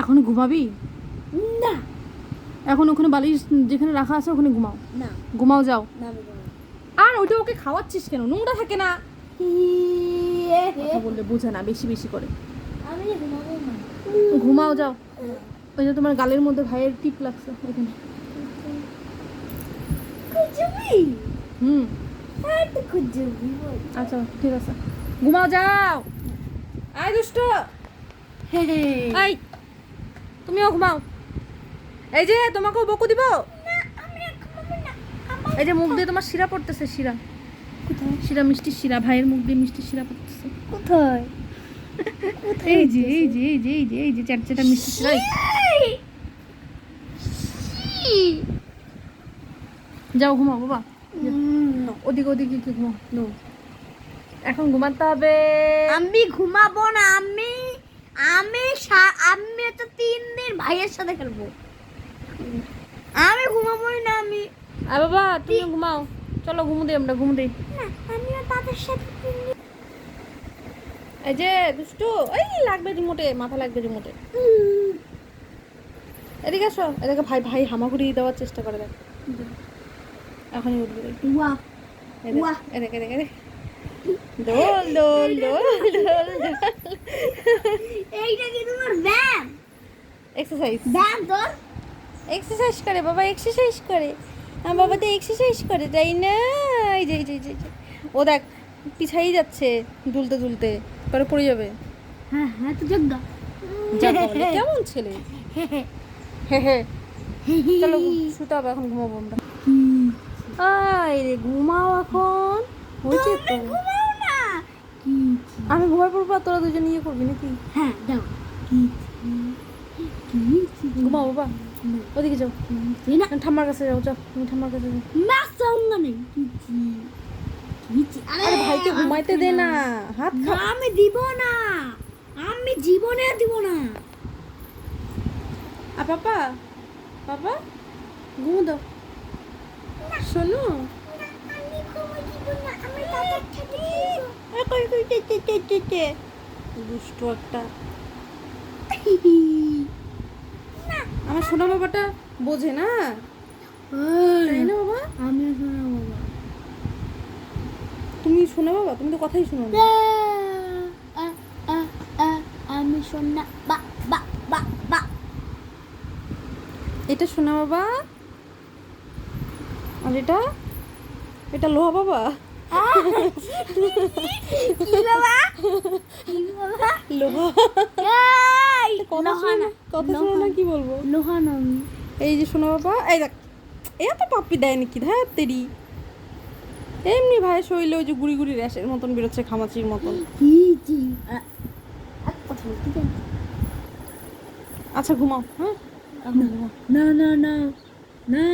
এখন ঘুমাবি? না। এখন ওখানে বালিশ যেখানে রাখা আছে ওখানে ঘুমাও। না। ঘুমাও যাও। আর ওইটা ওকে খাওয়াচ্ছিস কেন? নোংরা থাকে না। বললে বোঝে না বেশি বেশি করে। ঘুমাও যাও। ওই যে তোমার গালের মধ্যে ভাইয়ের টিপ লাগছে এখানে। হুম। হ্যাঁ আচ্ছা ঠিক আছে। ঘুমাও যাও। আয় দুষ্ট। এই তুমিও ঘুমাও। এই যে তোমাকেও বকু দিব? এই যে মুখ দিয়ে তোমার শিরা পড়তেছে শিরা। কোথায়? শিরা মিষ্টি শিরা ভাইয়ের মুখ দিয়ে মিষ্টি শিরা পড়তেছে। কোথায়? এই যে এই যে এই যে এই যে এই যে মিষ্টি শিরা যাও ঘুমাও বাবা। ওদিকে ওদিকে কি ঘুমাও। এখন ঘুমাতে হবে। আমি ঘুমাবো না আমি আমি আমি তো তিন দিন ভাইয়ের সাথে খেলব। আমি ঘুমাবোই না আমি। আর বাবা তুমি ঘুমাও। চলো ঘুমু দিই আমরা ঘুমু দিই। আমিও তাদের সাথে এই যে দুষ্টু এই লাগবে রিমোটে মাথা লাগবে রিমোটে। এদিকে আসো এদিকে ভাই ভাই হামাগুড়ি দেওয়ার চেষ্টা করে দেখ। এখনই উঠবে। ওয়া এদিকে এদিকে এদিকে। দোল দোল দোল দোল এইটা কি তোমার ব্যায়াম এক্সারসাইজ ব্যায়াম তোর এক্সারসাইজ করে বাবা এক্সারসাইজ করে। আমার বাবা তো এক্সারসাইজ করে তাই না? এই যে এই যে ও দেখ পিছাই যাচ্ছে দুলতে দুলতে পরে পড়ে যাবে। হ্যাঁ হ্যাঁ তো যোগ্য। কেমন ছেলে? হে হে। চলো শুতে হবে এখন ঘুমাবো আমরা। আয় রে ঘুমাও এখন। হয়েছে তো। আমি ঘুমাই পড়ব আর তোরা দুজন ইয়ে করবি নাকি? হ্যাঁ দাও। কি? ঘুমাও বাবা ওদিকে যাও। না। ঠাম্মার কাছে যাও যাও। তুমি ঠাম্মার কাছে যাও। মাছ চাউঙ্গা নেই আরে ভাইকে ঘুমাইতে দে না। হাত না আমি দিব না। আমি জীবনে দিব না। আর পাপা। পাপা ঘুমো দাও। শোনো। না দুষ্ট একটা। সোনা বাবাটা বোঝে না? তাই না বাবা? আমি শোনা বাবা। তুমি শোনা বাবা? তুমি তো কথাই শোনো না। আমি শোনা বা বা বা বা। এটা সোনা বাবা? আর এটা? এটা লোহা বাবা? লোহা। কথা শুনে না কি বলব? লোহান আমি এই যে শোনো বাবা এই দেখ এত পাপ্পি দেয় নাকি? ধ্যার তেরি। এমনি ভাই শরীরে ওই যে গুড়ি গুড়ি র্যাশের মতন বেরোচ্ছে খামাচির মতন। কি কি আচ্ছা ঘুমাও হ্যাঁ? না না না না।